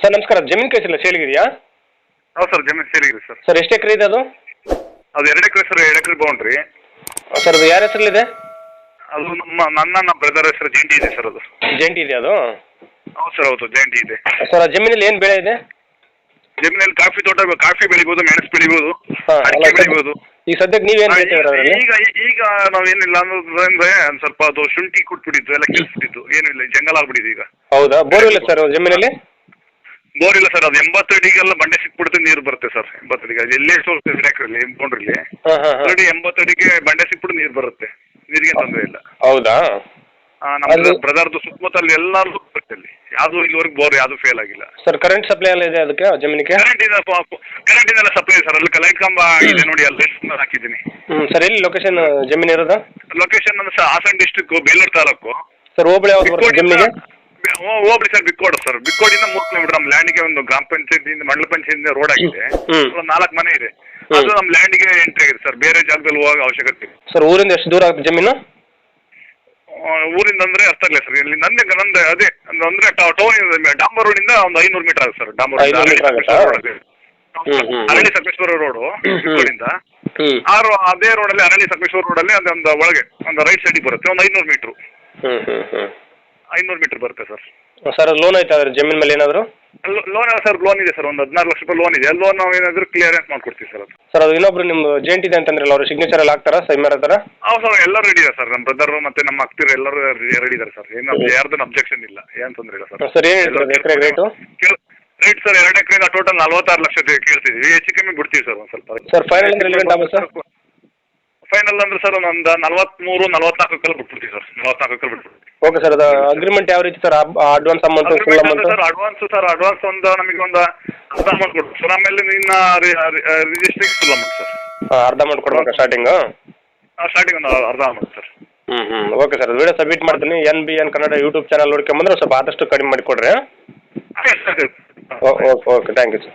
Sir ನಮಸ್ಕಾರ. ಜಮೀನ್ ಕಳಿಸಿಲ್ಲ ಸೇಲಿಗಿದ್ಯಾ ಹೌದು ಸರ್ ಜಮೀನ್ ಸೇಲಿಗಿದೆ ಸರ್. ಸರ್ ಎಷ್ಟು ಎಕರೆ ಇದೆ ಅದು? ಅದು ಎರಡು ಎಕರೆ ಸರ್ ಎರಡು ಎಕರೆ ಬೌಂಡ್ರಿ ಸರ್ ಅದು ಯಾರ ಹೆಸರಲ್ಲಿದೆ? ಅದು ನಮ್ಮ ನನ್ನ ನಮ್ಮ ಬ್ರದರ್ ಹೆಸರು ಜಂಟಿ ಇದೆ ಸರ್ ಅದು. ಜಂಟಿ ಇದೆ ಅದು? ಹೌದು ಸರ್ ಹೌದು ಜಂಟಿ ಇದೆ. ಸರ್ ಆ ಜಮೀನಲ್ಲಿ ಏನು ಬೆಳೆ ಇದೆ? ಜಮೀನಲ್ಲಿ ಕಾಫಿ ತೋಟ ಕಾಫಿ ಬೆಳಿಬೋದು ಮೆಣಸು ಬೆಳಿಬೋದು ಹಾಂ ಅಡಿಕೆ ಬೆಳಿಬೋದು. ಈ ಸದ್ಯಕ್ಕೆ ನೀವೇನು ಏನು ಹೇಳ್ತೀರ ಅದರಲ್ಲಿ? ಈಗ ಈಗ- ನಾವೇನಿಲ್ಲ ಅಂದ್ರೆ ಒಂದು ಸ್ವಲ್ಪ ಅದು ಶುಂಠಿ ಕುಟ್ಬಿಟ್ಟಿದ್ದು ಎಲ್ಲ ಕೆಲ್ಸ್ಬಿಟ್ಟಿದ್ದು. ಏನು ಇಲ್ಲ ಜಂಗಲ್ ಆಗ್ಬಿಟ್ಟಿದೆ ಈಗ. ಹೌದಾ? ಬೋರ್ವೆಲ್ ಸರ್ ಜಮೀನಲ್ಲಿ? ಬೋರ್ ಇಲ್ಲ ಸರ್ ಅದು ಎಂಬತ್ತು ಅಡಿಗೆಲ್ಲ ಬಂಡೆ ಸಿಕ್ಬಿಡುತ್ತೆ ನೀರು ಬರುತ್ತೆ ಸರ್ ಎಂಬತ್ತು ಅಡಿಗೆ ಎಲ್ಲೇ ಸೋರ್ಸ್ ಎಕರೆಲಿ ಬೌಂಡ್ರಿಲಿ ಹಾಂ ಹಾಂ ಹಾಂ. ಆಲ್ರೆಡಿ ಎಂಬತ್ತು ಅಡಿಗೆ ಬಂಡೆ ಸಿಕ್ಬಿಟ್ಟು ನೀರು ಬರುತ್ತೆ ನೀರಿಗೆ ತೊಂದರೆ ಇಲ್ಲ. ಹೌದಾ? ಆ, ನಮ್ಮ ಬ್ರದರ್ದು ಸುತ್ತಮುತ್ತಲು ಎಲ್ಲರೂ ಅಲ್ಲಿ. ಯಾವುದು ಇಲ್ಲಿವರೆಗೆ ಬೋರ್ ಯಾವ್ದು ಫೇಲ್ ಆಗಿಲ್ಲ. ಸರ್ ಕರೆಂಟ್ ಸಪ್ಲೈ ಎಲ್ಲ ಇದೆ ಅದಕ್ಕೆ ಜಮೀನಿಗೆ? ಕರೆಂಟ್ ಇದೆ ಕರೆಂಟ್ ಇದೆಲ್ಲ ಸಪ್ಲೈ ಸರ್ ಅಲ್ಲಿ ಲೈಟ್ ಕಂಬ ಇದೆ ನೋಡಿ ಅಲ್ಲಿ ಹಾಕಿದ್ದೀನಿ. ಹ್ಞೂ ಸರ್ ಎಲ್ಲಿ ಲೊಕೇಶನ್ ಜಮೀನ್ ಇರೋದು? ಲೊಕೇಶನ್ ಅಂದ್ರೆ sir Hassan district Belur taluk. Sir hobli ಯಾವ್ದು ಬರುತ್ತೆ ಜಮೀನಿಗೆ? ಹೋ- ಹೋಗ್ಬಿಡಿ ಸರ್ ಬಿಕ್ಕೋಡು ಸರ್. ಬಿಕ್ಕೋಡಿಂದ ಮೂರು ಕಿಲೋಮೀಟರ್ ನಮ್ಮ ಲ್ಯಾಂಡಿಗೆ ಒಂದು ಗ್ರಾಮ ಪಂಚಾಯತಿಯಿಂದ ಮಂಡಲ ಪಂಚಾಯತಿಯಿಂದ ರೋಡ್ ಆಗಿದೆ. ಒಂದು ನಾಲ್ಕು ಮನೆ ಇದೆ. ಅದು ಅದು ನಮ್ಮ ಲ್ಯಾಂಡಿಗೆ ಎಂಟ್ರಿ ಆಗಿದೆ ಸರ್. ಬೇರೆ ಜಾಗದಲ್ಲಿ ಹೋಗೋ ಅವಶ್ಯಕತೆ ಇಲ್ಲ. ಸರ್ ಊರಿಂದ ಎಷ್ಟು ದೂರ ಆಗುತ್ತೆ ಜಮೀನು? ಆ, ಊರಿಂದ ಅಂದ್ರೆ ಅರ್ಥ ಆಗಲಿಲ್ಲ ಸರ್. ಇಲ್ಲಿ ನಂದೆ ನಂದೆ ಅದೇ. ಅಂದ್ರೆ ಟೌನ್ ಡಾಂಬರ್ ರೋಡಿಂದ ಒಂದು ಐನೂರು ಮೀಟರ್ ಆಗುತ್ತೆ ಸರ್. ಡಾಂಬರ್ ರೋಡ್. 500 meter ಆಗುತ್ತಾ? ಹ್ಮ್, ಹ್ಮ್. ಅರಳಿ ಸಕಲೇಶ್ವರ ರೋಡು ಬಿಕ್ಕೋಡಿಂದ. ಹ್ಞೂ ಆ ರೋ ಅದೇ ರೋಡಲ್ಲಿ ಅರಳಿ ಸಕಲೇಶ್ವರ ರೋಡಲ್ಲಿ ಅದೊಂದು ಒಳಗೆ ಒಂದು ರೈಟ್ ಸೈಡಿಗೆ ಬರುತ್ತೆ. ಒಂದು ಐನೂರು ಮೀಟರ್. ಹ್ಞೂ ಹ್ಞೂ ಹ್ಞೂ ಐನೂರು ಮೀಟರ್ ಬರುತ್ತೆ ಸರ್. ಸರ್ ಲೋನ್ ಆಯ್ತಾ? ಅದ್ರ ಜಮೀನ್ ಮೇಲೆ ಏನಾದರೂ? ಲೋನ್ ಸರ್ ಲೋನ್ ಇದೆ ಸರ್ ಒಂದು ಹದಿನಾರು ಲಕ್ಷ ರೂಪಾಯಿ ಲೋನ್ ಇದೆ. ಲೋನ್ ನಾವು ಏನಾದರೂ ಕ್ಲಿಯರೆನ್ಸ್ ಮಾಡ್ಕೊಡ್ತೀವಿ ಸರ್ ಅದು. ಸರ್ ಅದು ಇನ್ನೊಬ್ರು ನಿಮ್ಮ ಜೇಂಟ್ ಇದೆ ಅಂತಂದ್ರಲ್ಲ ಅವ್ರು ಸಿಗ್ನೇಚರ್ ಎಲ್ಲ ಹಾಕ್ತಾರಾ? ಸೈಮ್ ಮಾಡ್ತಾರ ಹೌದು ಸರ್ ಎಲ್ಲರೂ ರೆಡಿ ಇದೆ ಸರ್. ನಮ್ಮ ಬ್ರದರ್ ಮತ್ತೆ ನಮ್ಮ ಅಕ್ತಿರು ಎಲ್ಲರೂ ರೆಡಿ ಇದ್ದಾರೆ ಸರ್? ಏನು ಯಾರ್ದು ಅಬ್ಜೆಕ್ಷನ್ ಇಲ್ಲ. ಏನು ತೊಂದರೆ ಇಲ್ಲ ಸರ್. ಸರ್ ಏನು ಹೇಳ್ತೀರಾ ಎಕರೆ ರೇಟು ರೇಟ್ ಸರ್ ಎರಡು ಎಕರೆಯಿಂದ ಟೋಟಲ್ ನಲ್ವತ್ತಾರು ಲಕ್ಷ ಕೇಳ್ತಿದ್ವಿ. ಹೆಚ್ಚು ಕಮ್ಮಿ ಬಿಡ್ತೀವಿ ಸರ್ ಒಂದು ಸ್ವಲ್ಪ. ಸರ್ ಫೈನಲ್ ಅಂದ್ರೆ ಎಲ್ಲಿ ಸರ್? ಫೈನಲ್ ಅಂದ್ರೆ ಸರ್ ಒಂದು ನಲ್ವತ್ಮೂರು ನಲ್ವತ್ನಾಲ್ಕು ಕಲ್ ಬಿಟ್ಬಿಡ್ತೀವಿ ಸರ್. ನಲ್ವತ್ನಾಲ್ಕು ಕಲ್ ಬಿಟ್ಬಿಡ್ತೀವಿ. ಓಕೆ ಸರ್ ಅದು ಅಗ್ರಿಮೆಂಟ್ ಯಾವ ರೀತಿ sir advance amount full amount sir advance sir advance ಒಂದು ನಮಗೆ ಒಂದು ಅರ್ಧ ಅಮೌಂಟ್ ಕೊಡು ಸರ್ ಆಮೇಲೆ ನಿನ್ನ ರಿಜಿಸ್ಟ್ರಿಗೆ ಫುಲ್ ಅಮೌಂಟ್ ಸರ್ ಅರ್ಧ ಅಮೌಂಟ್ ಕೊಡ್ಬೇಕಾ ಸ್ಟಾರ್ಟಿಂಗು ಸ್ಟಾರ್ಟಿಂಗ್ ಒಂದು ಅರ್ಧ ಅಮೌಂಟ್ ಸರ್ ಹ್ಞೂ ಹ್ಞೂ ಓಕೆ ಸರ್ ವಿಡಿಯೋ ಸಬ್ಮಿಟ್ ಮಾಡ್ತೀನಿ. N B N Kannada YouTube channel ನೋಡ್ಕೊಂಬಂದ್ರೆ ಸ್ವಲ್ಪ ಆದಷ್ಟು ಕಡಿಮೆ ಮಾಡಿಕೊಡ್ರಿ okay okay thank you sir